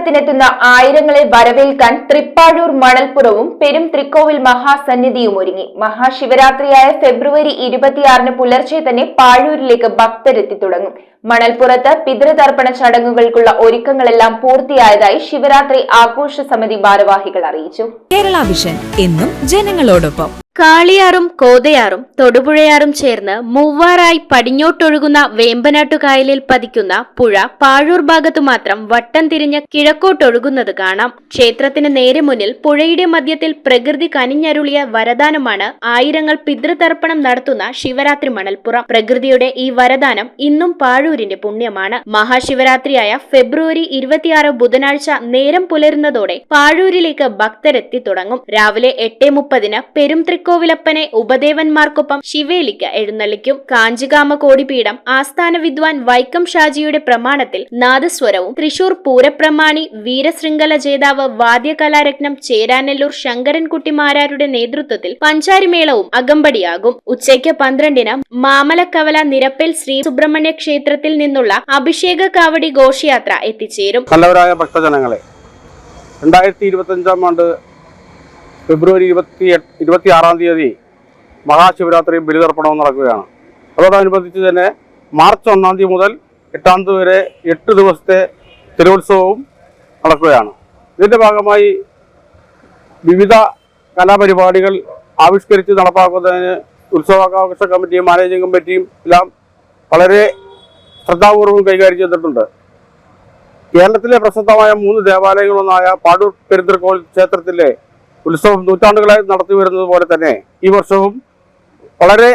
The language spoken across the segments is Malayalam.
ബലിതർപ്പണത്തിനെത്തുന്ന ആയിരങ്ങളെ വരവേൽക്കാൻ തൃപ്പാഴൂർ മണൽപ്പുറവും പെരും തൃക്കോവിൽ മഹാസന്നിധിയും ഒരുങ്ങി. മഹാശിവരാത്രിയായ ഫെബ്രുവരി ഇരുപത്തിയാറിന് പുലർച്ചെ തന്നെ പാഴൂരിലേക്ക് ഭക്തരെത്തി തുടങ്ങും. മണൽപ്പുറത്ത് പിതൃതർപ്പണ ചടങ്ങുകൾക്കുള്ള ഒരുക്കങ്ങളെല്ലാം പൂർത്തിയായതായി ശിവരാത്രി ആഘോഷ സമിതി ഭാരവാഹികൾ അറിയിച്ചു. കേരള വിഷൻ എന്നും ജനങ്ങളോടൊപ്പം. കാളിയാറും കോതയാറും തൊടുപുഴയാറും ചേർന്ന് മൂവാറായി പടിഞ്ഞോട്ടൊഴുകുന്ന വേമ്പനാട്ടുകായലിൽ പതിക്കുന്ന പുഴ പാഴൂർ ഭാഗത്തു മാത്രം വട്ടം തിരിഞ്ഞ് കിഴക്കോട്ടൊഴുകുന്നത് കാണാം. ക്ഷേത്രത്തിന് നേരെ മുന്നിൽ പുഴയുടെ മധ്യത്തിൽ പ്രകൃതി കനിഞ്ഞരുളിയ വരദാനമാണ് ആയിരങ്ങൾ പിതൃതർപ്പണം നടത്തുന്ന ശിവരാത്രി മണൽപ്പുറം. പ്രകൃതിയുടെ ഈ വരദാനം ഇന്നും പാഴൂരിന്റെ പുണ്യമാണ്. മഹാശിവരാത്രിയായ ഫെബ്രുവരി ഇരുപത്തിയാറ് ബുധനാഴ്ച നേരം പുലരുന്നതോടെ പാഴൂരിലേക്ക് ഭക്തരെത്തി തുടങ്ങും. രാവിലെ എട്ട് മുപ്പതിന് പെരും തൃക്കോവിലപ്പനെ ഉപദേവന്മാർക്കൊപ്പം ശിവേലിക്ക് എഴുന്നള്ളിക്കും. കാഞ്ചികാമ കോടിപീഠം ആസ്ഥാന വിദ്വാൻ വൈക്കം ഷാജിയുടെ പ്രമാണത്തിൽ നാദസ്വരവും. തൃശൂർ പൂരപ്രമാണി വീരശൃംഖല ജേതാവ് വാദ്യകലാരത്നം ചേരാനെല്ലൂർ ശങ്കരൻകുട്ടിമാരാരുടെ നേതൃത്വത്തിൽ പഞ്ചാരിമേളവും അകമ്പടിയാകും. ഉച്ചയ്ക്ക് പന്ത്രണ്ടിന് മാമലക്കവല നിരപ്പിൽ ശ്രീ സുബ്രഹ്മണ്യ ക്ഷേത്രത്തിൽ നിന്നുള്ള അഭിഷേക കാവടി ഘോഷയാത്ര എത്തിച്ചേരും. ഭക്തജനങ്ങളെ രണ്ടായിരത്തി ഇരുപത്തഞ്ചാം ആണ്ട് ഫെബ്രുവരി ഇരുപത്തി ഇരുപത്തി ആറാം തീയതി മഹാശിവരാത്രി ബലിതർപ്പണവും നടക്കുകയാണ്. അതോടനുബന്ധിച്ച് തന്നെ മാർച്ച് ഒന്നാം തീയതി മുതൽ എട്ടാം തീയതി വരെ എട്ട് ദിവസത്തെ തിരുവുത്സവവും നടക്കുകയാണ്. ഇതിന്റെ ഭാഗമായി വിവിധ കലാപരിപാടികൾ ആവിഷ്കരിച്ച് നടപ്പാക്കുന്നതിന് ഉത്സവാഘോഷ കമ്മിറ്റിയും മാനേജിംഗ് കമ്മിറ്റിയും എല്ലാം വളരെ ശ്രദ്ധാപൂർവം കൈകാര്യം ചെയ്തിട്ടുണ്ട്. കേരളത്തിലെ പ്രശസ്തമായ മൂന്ന് ദേവാലയങ്ങളൊന്നായ പാടൂർ പെരുന്തൽക്കോൾ ക്ഷേത്രത്തിലെ ഉത്സവം നൂറ്റാണ്ടുകളായി നടത്തി വരുന്നത് പോലെ തന്നെ ഈ വർഷവും വളരെ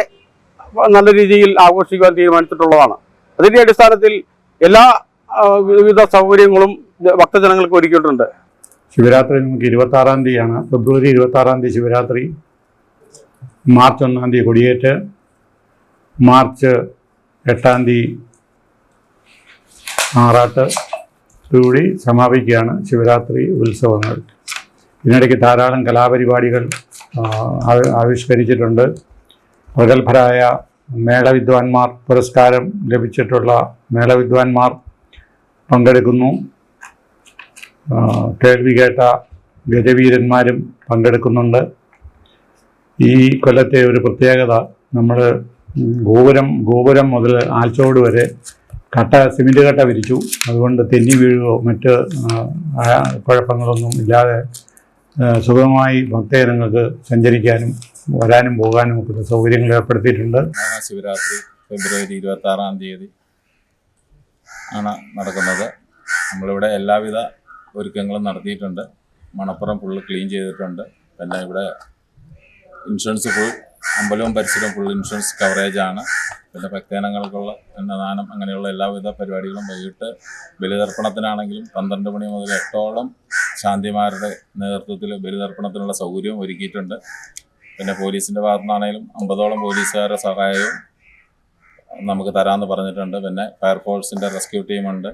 നല്ല രീതിയിൽ ആഘോഷിക്കാൻ തീരുമാനിച്ചിട്ടുള്ളതാണ്. അതിന്റെ അടിസ്ഥാനത്തിൽ എല്ലാ വിവിധ സൗകര്യങ്ങളും ഭക്തജനങ്ങൾക്ക് ഒരുക്കിയിട്ടുണ്ട്. ശിവരാത്രി നമുക്ക് ഇരുപത്തി ആറാം തീയതിയാണ്. ഫെബ്രുവരി ഇരുപത്തി ആറാം തീയതി ശിവരാത്രി. മാർച്ച് ഒന്നാം തീയതി കൊടിയേറ്റ്. മാർച്ച് എട്ടാം തീയതി ആറാട്ട്. കൂടി സമാപിക്കുകയാണ് ശിവരാത്രി ഉത്സവങ്ങൾ. ഇതിനിടയ്ക്ക് ധാരാളം കലാപരിപാടികൾ ആവിഷ്കരിച്ചിട്ടുണ്ട്. പ്രഗത്ഭരായ മേളവിദ്വാൻമാർ പുരസ്കാരം ലഭിച്ചിട്ടുള്ള മേളവിദ്വാൻമാർ പങ്കെടുക്കുന്നു. കേൾവി കേട്ട ഗജവീരന്മാരും പങ്കെടുക്കുന്നുണ്ട്. ഈ കൊല്ലത്തെ ഒരു പ്രത്യേകത നമ്മൾ ഗോപുരം ഗോപുരം മുതൽ ആൽച്ചോട് വരെ കട്ട സിമെന്റ് കട്ട വിരിച്ചു. അതുകൊണ്ട് തെന്നി വീഴുകയോ മറ്റ് കുഴപ്പങ്ങളൊന്നും ഇല്ലാതെ സുഗമമായി ഭക്തജനങ്ങൾക്ക് സഞ്ചരിക്കാനും വരാനും പോകാനും ഒക്കെ സൗകര്യങ്ങൾ ഏർപ്പെടുത്തിയിട്ടുണ്ട്. മഹാശിവരാത്രി ഫെബ്രുവരി ഇരുപത്തി ആറാം തീയതി ആണ് നടക്കുന്നത്. നമ്മളിവിടെ എല്ലാവിധ ഒരുക്കങ്ങളും നടത്തിയിട്ടുണ്ട്. മണപ്പുറം ഫുള്ള് ക്ലീൻ ചെയ്തിട്ടുണ്ട്. പിന്നെ ഇവിടെ ഇൻഷുറൻസ് ഫുൾ അമ്പലവും പരിസരവും ഫുൾ ഇൻഷുറൻസ് കവറേജ് ആണ്. പിന്നെ ഭക്തജനങ്ങൾക്കുള്ള അന്നദാനം അങ്ങനെയുള്ള എല്ലാവിധ പരിപാടികളും വൈകിട്ട് ബലിതർപ്പണത്തിനാണെങ്കിലും പന്ത്രണ്ട് മണി മുതൽ എട്ടോളം ശാന്തിമാരുടെ നേതൃത്വത്തിൽ ബലിതർപ്പണത്തിനുള്ള സൗകര്യവും ഒരുക്കിയിട്ടുണ്ട്. പിന്നെ പോലീസിന്റെ ഭാഗത്തുനിന്നാണെങ്കിലും അമ്പതോളം പോലീസുകാരുടെ സഹായവും നമുക്ക് തരാമെന്ന് പറഞ്ഞിട്ടുണ്ട്. പിന്നെ ഫയർഫോഴ്സിന്റെ റെസ്ക്യൂ ടീമുണ്ട്.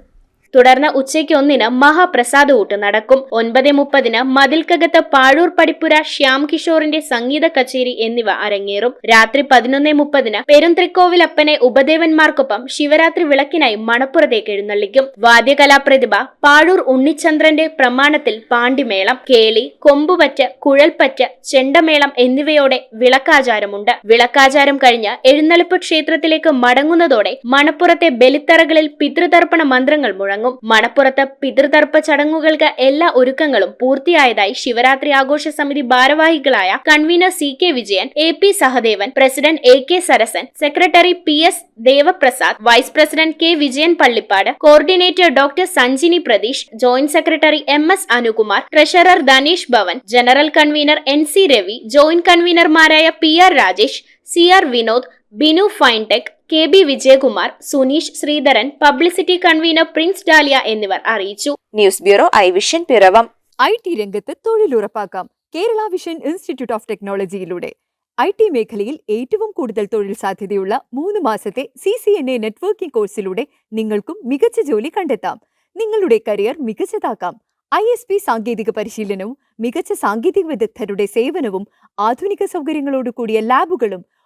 തുടർന്ന് ഉച്ചയ്ക്ക് ഒന്നിന് മഹാപ്രസാദൂട്ട് നടക്കും. ഒൻപത് മുപ്പതിന് മതിൽക്കകത്ത് പാഴൂർ പടിപ്പുര ശ്യാം കിഷോറിന്റെ സംഗീത കച്ചേരി എന്നിവ അരങ്ങേറും. രാത്രി പതിനൊന്ന് മുപ്പതിന് പെരുന്തൃക്കോവിലപ്പനെ ഉപദേവന്മാർക്കൊപ്പം ശിവരാത്രി വിളക്കിനായി മണപ്പുറത്തേക്ക് എഴുന്നള്ളിക്കും. വാദ്യകലാപ്രതിഭ പാഴൂർ ഉണ്ണിച്ചന്ദ്രന്റെ പ്രമാണത്തിൽ പാണ്ടിമേളം കേളി കൊമ്പുപറ്റ് കുഴൽപ്പറ്റ് ചെണ്ടമേളം എന്നിവയോടെ വിളക്കാചാരമുണ്ട്. വിളക്കാചാരം കഴിഞ്ഞ് എഴുന്നള്ളിപ്പ് ക്ഷേത്രത്തിലേക്ക് മടങ്ങുന്നതോടെ മണപ്പുറത്തെ ബലിത്തറകളിൽ പിതൃതർപ്പണ മന്ത്രങ്ങൾ മുഴങ്ങും. മണപ്പുറത്ത് പിതൃതർപ്പ ചടങ്ങുകൾക്ക് എല്ലാ ഒരുക്കങ്ങളും പൂർത്തിയായതായി ശിവരാത്രി ആഘോഷ സമിതി ഭാരവാഹികളായ convener C K Vijayan A P Sahadevan president A K Sarasan secretary P S Devaprasad vice president K Vijayan Pallippad coordinator doctor Sanjini Pratheesh joint secretary M S Anukumar treasurer Dhanesh Bhavan general convener N C Ravi joint കൺവീനർമാരായ P R Rajesh C R Vinod Binu Finetech K B Vijayakumar Suneesh Sreedharan publicity convener Prince Dalia എന്നിവർ അറിയിച്ചു. News bureau I vision Piravom. I T രംഗത്ത് തൊഴിലുറപ്പാക്കാം. കേരള വിഷൻ ഇൻസ്റ്റിറ്റ്യൂട്ട് ഓഫ് ടെക്നോളജിയിലൂടെ. ഐ ടി മേഖലയിൽ ഏറ്റവും കൂടുതൽ തൊഴിൽ സാധ്യതയുള്ള മൂന്ന് മാസത്തെ C C N A networking കോഴ്സിലൂടെ നിങ്ങൾക്കും മികച്ച ജോലി കണ്ടെത്താം. നിങ്ങളുടെ കരിയർ മികച്ചതാക്കാം. ഐ എസ് പി സാങ്കേതിക പരിശീലനവും മികച്ച സാങ്കേതിക വിദഗ്ധരുടെ സേവനവും ആധുനിക സൗകര്യങ്ങളോടുകൂടിയ ലാബുകളും